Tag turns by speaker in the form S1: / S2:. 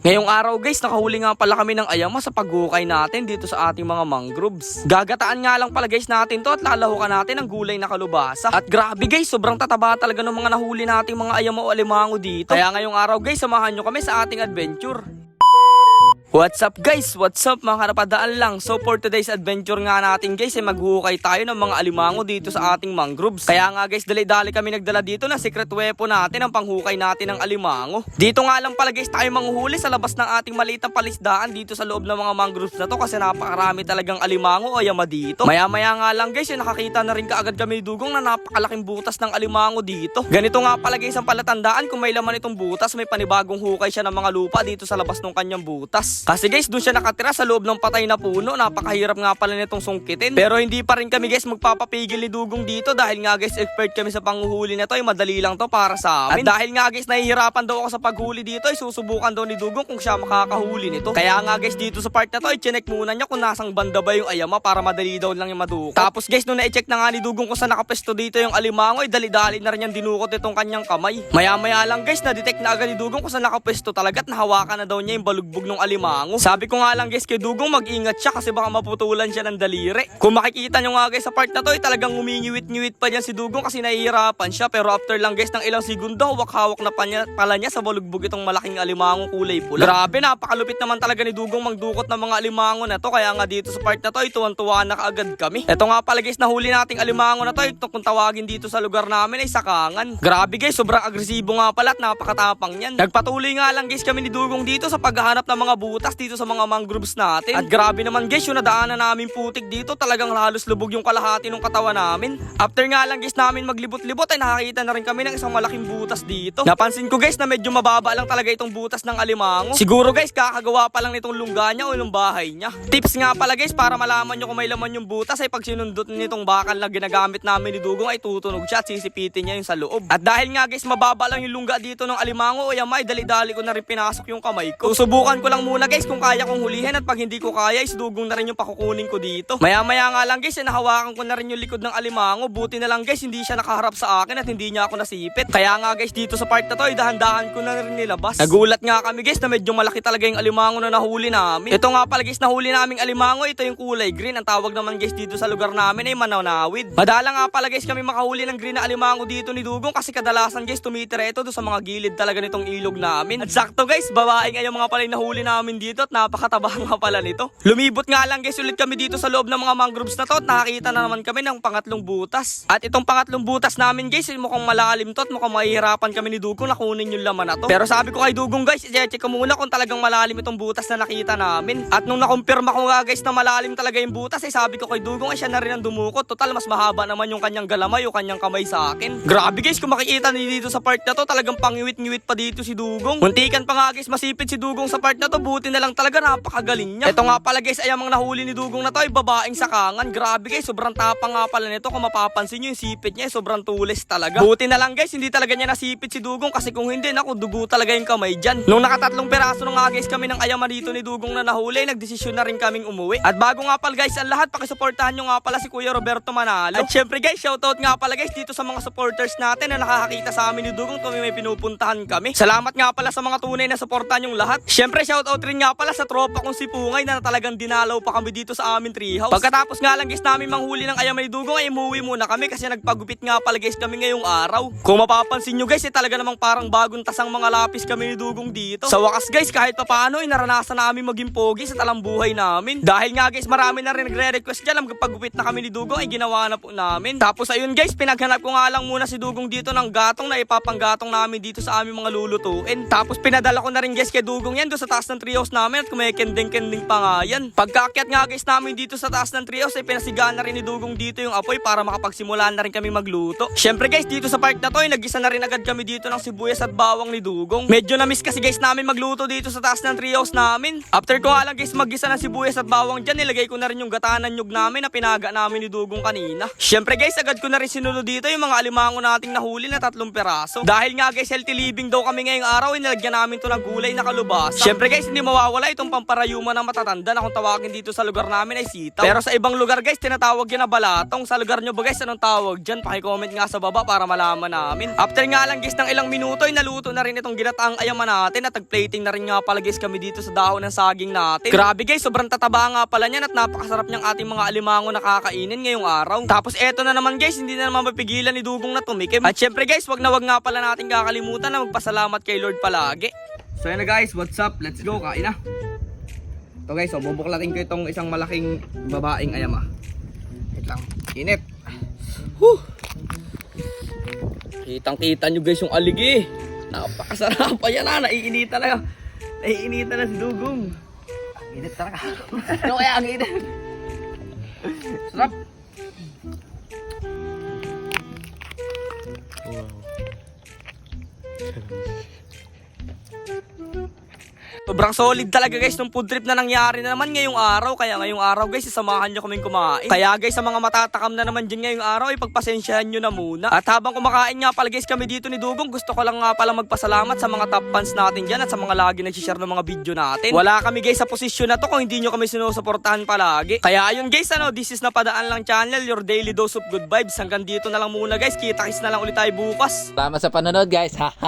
S1: Ngayong araw guys, nakahuli nga pala kami ng ayama sa paghukay natin dito sa ating mga mangroves. Gagataan nga lang pala guys natin to at lalahukan natin ang gulay na kalubasa. At grabe guys, sobrang tataba talaga ng mga nahuli nating mga ayama o alimango dito. Kaya ngayong araw guys, samahan nyo kami sa ating adventure. What's up guys? What's up mga karapadaan lang? So for today's adventure nga natin guys ay maghuhukay tayo ng mga alimango dito sa ating mangroves. Kaya nga guys dali-dali kami nagdala dito na secret weapon natin ang panghukay natin ng alimango. Dito nga lang pala guys tayo manghuhuli sa labas ng ating maliit na palisdaan dito sa loob ng mga mangroves na to kasi napakarami talagang alimango o yama dito. Maya maya nga lang guys ay nakakita na rin kaagad kami Dugong na napakalaking butas ng alimango dito. Ganito nga pala guys ang palatandaan kung may laman itong butas may panibagong hukay siya ng mga lupa dito sa labas ng kanyang butas. Kasi guys, doon siya nakatira sa loob ng patay na puno. Napakahirap nga pala nitong sungkitin. Pero hindi pa rin kami guys magpapapigil ni Dugong dito dahil nga guys expert kami sa panghuhuli na to. Ay madali lang to para sa amin. At dahil nga guys nahihirapan daw ako sa paghuli dito ay susubukan daw ni Dugong kung siya makakahuli nito. Kaya nga guys dito sa part na to chinek muna niya kung nasang banda ba yung ayama para madali daw lang yung madukot. Tapos guys nung na-check na nga ni Dugong kung saan nakapesto dito yung alimango ay dali-dali na rin yung dinukot itong kanyang kamay. Maya-maya lang guys na-detect na agad ni Dugong kung saan nakapesto talaga at nahawakan na daw niya yung balugbog ng alimango. Sabi ko nga lang guys kay Dugong mag-ingat siya kasi baka maputulan siya ng daliri. Kung makikita nyo nga guys sa part na to ay talagang umingiwit-ngiwit pa dyan si Dugong kasi nahihirapan siya pero after lang guys ng ilang segundo hawak-hawak na pa niya, pala niya sa balugbog itong malaking alimango kulay pula. Grabe napakalupit naman talaga ni Dugong magdukot ng mga alimango na to kaya nga dito sa part na to ay tuwan-tuwa na kaagad kami. Ito nga pala guys nahuli nating alimango na to ito kung tawagin dito sa lugar namin ay sakangan. Grabe guys sobrang agresibo nga pala at napakatapang niyan. Nagpatuloy nga lang guys kami ni Dugong dito sa paghahanap ng mga butas dito sa mga mangroves natin. At grabe naman guys yung nadaanan namin putik dito talagang halos lubog yung kalahati ng katawan namin. After nga lang guys namin maglibot-libot ay nakakita na rin kami ng isang malaking butas dito. Napansin ko guys na medyo mababa lang talaga itong butas ng alimango. Siguro guys kakagawa pa lang nitong lungga niya o ng bahay niya. Tips nga pala guys para malaman nyo kung may laman yung butas ay pag sinundot nitong bakal na ginagamit namin ni Dugong ay tutunog siya at sisipitin niya yung sa loob. At dahil nga guys mababa lang yung lungga dito ng alimango o yamay dali-dali ko na rin pinasok yung kamay ko. Susubukan ko lang muna guys kung kaya kong hulihin at pag hindi ko kaya is dugong na rin yung pakukunin ko dito. Maya maya nga lang guys eh, nahawakan ko na rin yung likod ng alimango. Buti na lang guys hindi siya nakaharap sa akin at hindi niya ako nasipit. Kaya nga guys dito sa part na to ay dahan-dahan ko na rin nilabas. Nagulat nga kami guys na medyo malaki talaga yung alimango na nahuli namin. Ito nga pala guys nahuli naming alimango ito yung kulay green. Ang tawag naman guys dito sa lugar namin ay manawid. Madala nga pala guys kami makahuli ng green na alimango dito ni Dugong kasi kadalasan guys tumitira ito doon sa mga gilid talaga nitong ilog namin. At sakto guys babaeng ay yung mga pala yung nahuli namin dito at napakataba nga pala nito. Lumibot nga lang guys ulit kami dito sa loob ng mga mangroves na to at nakakita na naman kami ng pangatlong butas. At itong pangatlong butas namin guys mukhang malalim to at mukhang mahihirapan kami ni Dugong na kunin yung laman na to. Pero sabi ko kay Dugong guys, i-check ko muna kung talagang malalim itong butas na nakita namin. At nung nakumpirma ko nga guys na malalim talaga yung butas ay sabi ko kay Dugong ay siya na rin ang dumukot. Total mas mahaba naman yung kanyang galamay o kanyang kamay sa akin. Grabe guys kung makikita niyo dito sa part na to talagang pangiwit-ngiwit pa dito si Dugong. Muntikan pa nga guys masipit si Dugong sa part na to buti na lang talaga napakagaling niya. Ito nga pala guys ay ang nahuli ni Dugong na to ay babaeng sakangan. Grabe guys, sobrang tapang nga pala nito. Kung mapapansin nyo yung sipit niya, sobrang tulis talaga. Buti na lang guys, hindi talaga niya nasipit si Dugong kasi kung hindi, naku, dugo talaga yung kamay dyan. Nung nakatatlong peraso nga guys kami ng ayama dito ni Dugong na nahuli, nagdesisyon na rin kaming umuwi. At bago nga pala guys, ang lahat, pakisuportahan nyo nga pala si Kuya Roberto Manalo. At syempre guys, shoutout nga pala guys dito sa mga supporters natin na nakakakita sa amin ni Dugong tuwing may pinupuntahan kami. Salamat nga pala sa mga tunay na suportahan yung lahat. Syempre shoutout rin nga pala sa tropa kong si Pungay na talagang dinalaw pa kami dito sa amin treehouse. Pagkatapos nga lang guys namin manghuli ng ayamay dugong ay umuwi muna kami kasi nagpagupit nga pala guys kami ngayong araw. Kung mapapansin nyo guys, eh, talaga namang parang bagong tasang mga lapis kami ni dugong dito. Sa wakas guys, kahit papaano ay naranasan namin maging pogi sa talang buhay namin. Dahil nga guys, marami na rin nagre-request dyan, magpagupit na kami ni dugong ay ginawa na po namin. Tapos ayun guys, pinaghanap ko nga lang muna si dugong dito ng gatong na ipapanggatong namin dito sa aming mga lulutuin. Tapos pinadala ko na rin guys kay dugong yan doon sa taas ng treehouse namin at kumikending-kending pa nga yan. Pagkakyat nga guys namin dito sa taas ng treehouse ay pinasigaan na rin ni Dugong dito yung apoy para makapagsimulan na rin kami magluto. Syempre guys, dito sa park na to ay nagisa na rin agad kami dito ng sibuyas at bawang ni Dugong. Medyo na-miss kasi guys namin magluto dito sa taas ng treehouse namin. After ko nga lang guys magisa ng sibuyas at bawang dyan, nilagay ko na rin yung gatanan nyug namin na pinaga namin ni Dugong kanina. Syempre guys, agad ko na rin sinunod dito yung mga alimango nating nahuli na tatlong peraso. Dahil nga guys, healthy living daw kami ngayong araw, inalagyan namin to ng gulay na kalubasa. Syempre guys, hindi mawawala itong pamparayuma ng matatanda na kung tawagin dito sa lugar namin ay sitaw. Pero sa ibang lugar guys, tinatawag yun na balatong. Sa lugar nyo ba guys, anong tawag dyan? Pakicomment nga sa baba para malaman namin. After nga lang guys ng ilang minuto ay naluto na rin itong ginataang ayaman natin at tag-plating na rin nga pala guys kami dito sa dahon ng saging natin. Grabe guys, sobrang tataba nga pala niyan at napakasarap niyang ating mga alimango na kakainin ngayong araw. Tapos eto na naman guys, hindi na naman mapipigilan ni Dugong na tumikim. At syempre guys, wag na wag nga pala natin kakalimutan na magpasalamat kay Lord palagi. So yun na guys, what's up? Let's go, kain na. Ito guys, so bubuklatin ko itong isang malaking babaeng ayama. Wait lang, init. Huh. Kitang kita nyo guys yung aligi. Napakasarap pa yan ha, naiinita na. Naiinita na si Dugong. Ang init talaga. ano kaya ang init? Sarap. Sobrang solid talaga guys nung food trip na nangyari na naman ngayong araw. Kaya ngayong araw guys, isamahan nyo kaming kumain. Kaya guys, sa mga matatakam na naman dyan ngayong araw, ipagpasensyahan nyo na muna. At habang kumakain nga pala guys kami dito ni Dugong, gusto ko lang nga pala magpasalamat sa mga top fans natin dyan at sa mga lagi nagsishare ng mga video natin. Wala kami guys sa posisyon na to kung hindi nyo kami sinusuportahan palagi. Kaya ayun guys, ano, this is na padaan lang channel, your daily dose of good vibes. Hanggang dito na lang muna guys, kita-kits na lang ulit tayo bukas.
S2: Salamat sa panonood guys. Ha.